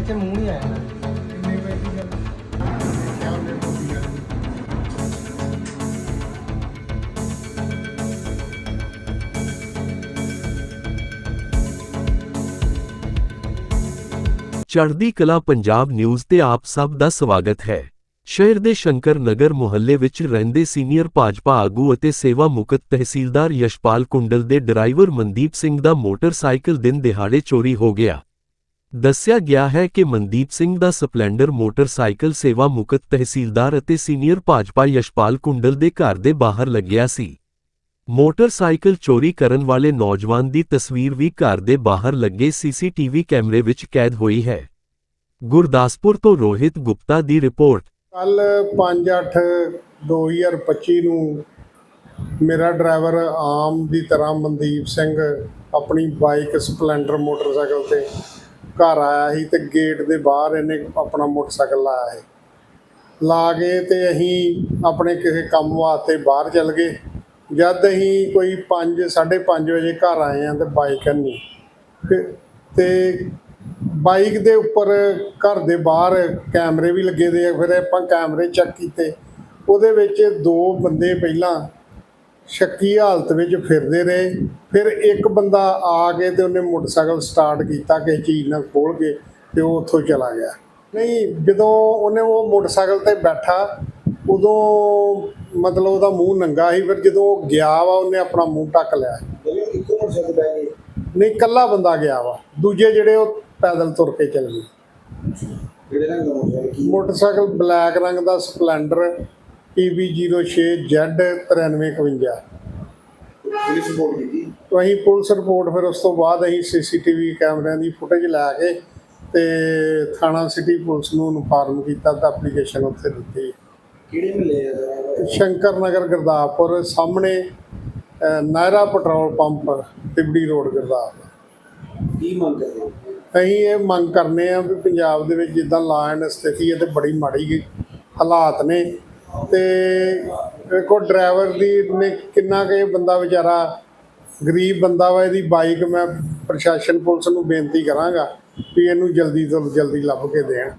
'ਚ ਮੂੰਹ ਨਹੀਂ ਆਇਆ ਕਿੰਨੇ ਵਜੇ ਦੀ ਗੱਲ ਚੜ੍ਹਦੀ ਕਲਾ ਪੰਜਾਬ ਨਿਊਜ਼ ਤੇ ਆਪ ਸਭ ਦਾ ਸਵਾਗਤ ਹੈ। ਸ਼ਹਿਰ ਦੇ ਸ਼ੰਕਰ ਨਗਰ ਮੁਹੱਲੇ ਵਿੱਚ ਰਹਿੰਦੇ ਸੀਨੀਅਰ ਭਾਜਪਾ ਆਗੂ ਅਤੇ ਸੇਵਾ ਮੁਕਤ ਤਹਿਸੀਲਦਾਰ ਯਸ਼ਪਾਲ ਕੁੰਡਲ ਦੇ ਡਰਾਈਵਰ ਮਨਦੀਪ ਸਿੰਘ ਦਾ ਮੋਟਰਸਾਈਕਲ ਦਿਨ ਦਿਹਾੜੇ ਚੋਰੀ ਹੋ ਗਿਆ। ਦੱਸਿਆ ਗਿਆ ਹੈ ਕਿ ਮਨਦੀਪ ਸਿੰਘ ਦਾ ਸਪਲੈਂਡਰ ਮੋਟਰਸਾਈਕਲ ਸੇਵਾ ਮੁਕਤ ਤਹਿਸੀਲਦਾਰ ਅਤੇ ਸੀਨੀਅਰ ਭਾਜਪਾ ਯਸ਼ਪਾਲ ਕੁੰਡਲ ਦੇ ਘਰ ਦੇ ਬਾਹਰ ਲੱਗਿਆ ਸੀ। ਮੋਟਰਸਾਈਕਲ ਚੋਰੀ ਕਰਨ ਵਾਲੇ ਨੌਜਵਾਨ ਦੀ ਤਸਵੀਰ ਵੀ ਘਰ ਦੇ ਬਾਹਰ ਲੱਗੇ ਸੀਸੀਟੀਵੀ ਕੈਮਰੇ ਵਿੱਚ ਕੈਦ ਹੋਈ ਹੈ। ਗੁਰਦਾਸਪੁਰ ਤੋਂ ਰੋਹਿਤ ਗੁਪਤਾ ਦੀ ਰਿਪੋਰਟ। ਕੱਲ 5/8/2025 ਨੂੰ ਮੇਰਾ ਡਰਾਈਵਰ ਆਮ ਦੀ ਤਰ੍ਹਾਂ ਮਨਦੀਪ ਸਿੰਘ ਆਪਣੀ ਬਾਈਕ ਸਪਲੈਂਡਰ ਮੋਟਰਸਾਈਕਲ ਤੇ ਘਰ ਆਇਆ ਸੀ ਤੇ ਗੇਟ ਦੇ ਬਾਹਰ ਇਹਨੇ ਆਪਣਾ ਮੋਟਰਸਾਈਕਲ ਲਾਇਆ ਸੀ। ਲਾ ਕੇ ਤੇ ਅਸੀਂ ਆਪਣੇ ਕਿਸੇ ਕੰਮ ਵਾਸਤੇ ਬਾਹਰ ਚੱਲ ਗਏ। ਜਦ ਅਸੀਂ ਕੋਈ 5 5:30 ਵਜੇ ਘਰ ਆਏ ਆ ਤੇ ਬਾਈਕ ਨਹੀਂ ਤੇ- ਤੇ ਬਾਈਕ ਦੇ ਉੱਪਰ ਘਰ ਦੇ ਬਾਹਰ ਕੈਮਰੇ ਵੀ ਲੱਗੇ ਦੇ ਆ। ਫਿਰ ਆਪਾਂ ਕੈਮਰੇ ਚੈੱਕ ਕੀਤੇ। ਉਹਦੇ ਵਿੱਚ ਦੋ ਬੰਦੇ ਪਹਿਲਾਂ ਸ਼ੱਕੀ ਹਾਲਤ ਵਿੱਚ ਫਿਰਦੇ ਰਹੇ। ਫਿਰ ਇੱਕ ਬੰਦਾ ਆ ਕੇ ਤੇ ਉਹਨੇ ਮੋਟਰਸਾਈਕਲ ਸਟਾਰਟ ਕੀਤਾ ਕਿਸੇ ਚੀਜ਼ ਨਾਲ ਖੋਲ ਕੇ ਤੇ ਉਹ ਉੱਥੋਂ ਚਲਾ ਗਿਆ। ਨਹੀਂ ਜਦੋਂ ਉਹਨੇ ਉਹ ਮੋਟਰਸਾਈਕਲ ਤੇ ਬੈਠਾ ਉਦੋਂ ਮਤਲਬ ਉਹਦਾ ਮੂੰਹ ਨੰਗਾ ਸੀ। ਫਿਰ ਜਦੋਂ ਉਹ ਗਿਆ ਵਾ ਉਹਨੇ ਆਪਣਾ ਮੂੰਹ ਢੱਕ ਲਿਆ। ਇੱਕੋ ਮੋਟਰਸਾਈਕਲ ਬੈ ਗਏ। ਨਹੀਂ ਇਕੱਲਾ ਬੰਦਾ ਗਿਆ ਵਾ। ਦੂਜੇ ਜਿਹੜੇ ਉਹ ਪੈਦਲ ਤੁਰ ਕੇ ਚੱਲ। ਗਏ ਕੀ? ਮੋਟਰਸਾਈਕਲ ਬਲੈਕ ਰੰਗ ਦਾ ਸਪਲੈਂਡਰ। PB06Z9351 ਪੁਲਿਸ ਰਿਪੋਰਟ ਕੀਤੀ? ਤੋਂ ਅਸੀਂ ਪੁਲਿਸ ਰਿਪੋਰਟ ਫਿਰ ਉਸ ਤੋਂ ਬਾਅਦ ਅਸੀਂ ਸੀਸੀਟੀਵੀ ਕੈਮਰਿਆਂ ਦੀ ਫੁਟੇਜ ਲੈ ਕੇ ਤੇ ਥਾਣਾ ਸਿਟੀ ਪੁਲਿਸ ਨੂੰ ਇਨਫਾਰਮ ਕੀਤਾ ਤਾਂ ਐਪਲੀਕੇਸ਼ਨ ਉੱਥੇ ਦਿੱਤੀ। ਕਿਹੜੇ ਮਿਲੇ ਆ? ਸ਼ੰਕਰ ਨਗਰ ਗੁਰਦਾਸਪੁਰ ਸਾਹਮਣੇ Nayara petrol pump Tibri road Gurdaspur. ਕੀ ਮੰਗ ਕਰਦੇ? ਅਸੀਂ ਇਹ ਮੰਗ ਕਰਨੇ ਆ ਵੀ ਪੰਜਾਬ ਦੇ ਵਿੱਚ ਜਿੱਦਾਂ ਲਾ ਐਂਡ ਸਥਿਤੀ ਹੈ ਤੇ ਬੜੀ ਮਾੜੀ ਹਾਲਾਤ ਨੇ। ਤੇ ਦੇਖੋ ਡਰਾਈਵਰ ਦੀ ਨੇ ਕਿੰਨਾ ਕੁ ਬੰਦਾ ਵਿਚਾਰਾ ਗਰੀਬ ਬੰਦਾ ਵਾ, ਇਹਦੀ ਬਾਈਕ ਮੈਂ ਪ੍ਰਸ਼ਾਸਨ ਪੁਲਿਸ ਨੂੰ ਬੇਨਤੀ ਕਰਾਂਗਾ ਵੀ ਇਹਨੂੰ ਜਲਦੀ ਤੋਂ ਜਲਦੀ ਲੱਭ ਕੇ ਦੇਣ।